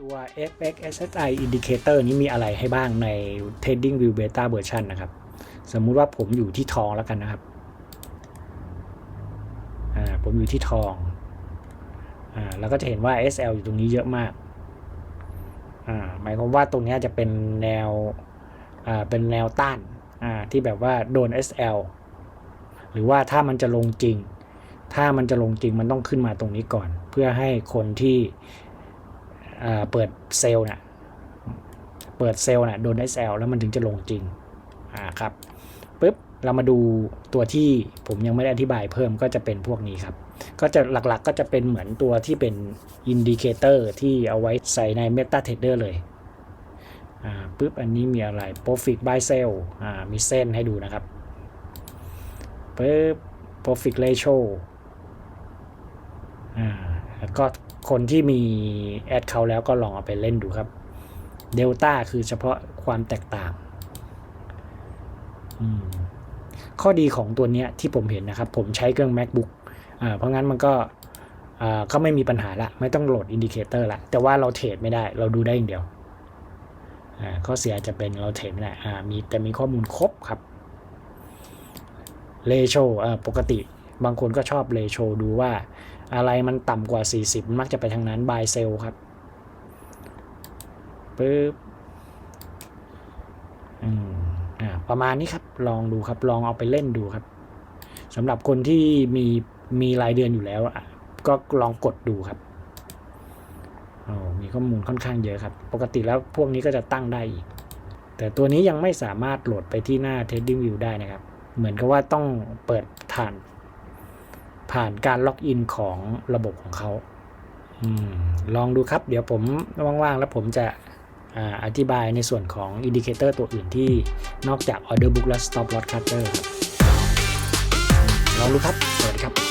ตัว FX SSI Indicator นี้มีอะไรให้บ้างใน Trading View Beta Version นะครับ สมมุติว่าผมอยู่ที่ทองแล้วกันนะครับ อ่า ผมอยู่ที่ทอง อ่า แล้วก็จะเห็นว่า SL อยู่ตรงนี้เยอะมาก อ่า หมายความว่าตรงนี้จะเป็นแนว อ่า เป็นแนวต้าน อ่า ที่แบบว่าโดน SL หรือว่าถ้ามันจะลงจริง ถ้ามันจะลงจริงมันต้องขึ้นมาตรงนี้ก่อน เพื่อให้คนที่เปิดเซลล์น่ะเปิดเซลล์น่ะโดน SL แล้วมันถึงจะลงจริงอ่าครับปุ๊บเรามาดูตัวที่ผมยังไม่ได้อธิบายเพิ่มก็จะเป็นพวกนี้ครับ ก็จะหลักๆก็จะเป็นเหมือนตัวที่เป็นอินดิเคเตอร์ที่เอาไว้ใส่ใน MetaTrader เลยอ่าปุ๊บอันนี้มีอะไร Profit by Sell อ่ามีเส้นให้ดูนะครับปุ๊บ Profit Ratio อ่าแล้วก็คนที่มีแอดเขาแล้วก็ลองเอาไปเล่นดูครับ Delta คือเฉพาะความแตกต่างข้อดีของตัวเนี้ยที่ผมเห็นนะครับ ผมใช้เครื่อง MacBook เพราะงั้นมันก็ก็ไม่มีปัญหาละ ไม่ต้องโหลดอินดิเคเตอร์ละแต่ว่าเราเทรดไม่ได้ เราดูได้อย่างเดียวข้อเสียจะเป็นเราเทรดไม่ได้มีแต่มีข้อมูลครบครับเลโชปกติ บางคนก็ชอบเลโชดูว่า อะไรมันต่ำกว่า 40 มันมักจะไปทางนั้น buy sell ครับปึ๊บอืมอ่าประมาณนี้ครับ ลองดูครับ ลองเอาไปเล่นดูครับสำหรับคนที่มีมีรายเดือนอยู่แล้วอะก็ลองกดดูครับโอ้มีข้อมูลค่อนข้างเยอะครับ ปกติแล้วพวกนี้ก็จะตั้งได้อีก แต่ตัวนี้ยังไม่สามารถโหลดไปที่หน้า Trading View ได้นะครับ เหมือนกับว่าต้องเปิดผ่าน ผ่านการล็อกอินของระบบของเขาอลองดูครับ เดี๋ยวผมว่างๆ แล้วผมจะอธิบายในส่วนของอินดิเคเตอร์ตัวอื่นที่นอกจาก Order Book และ Stop Loss Cutter ครับ ลองดูครับ สวัสดีครับ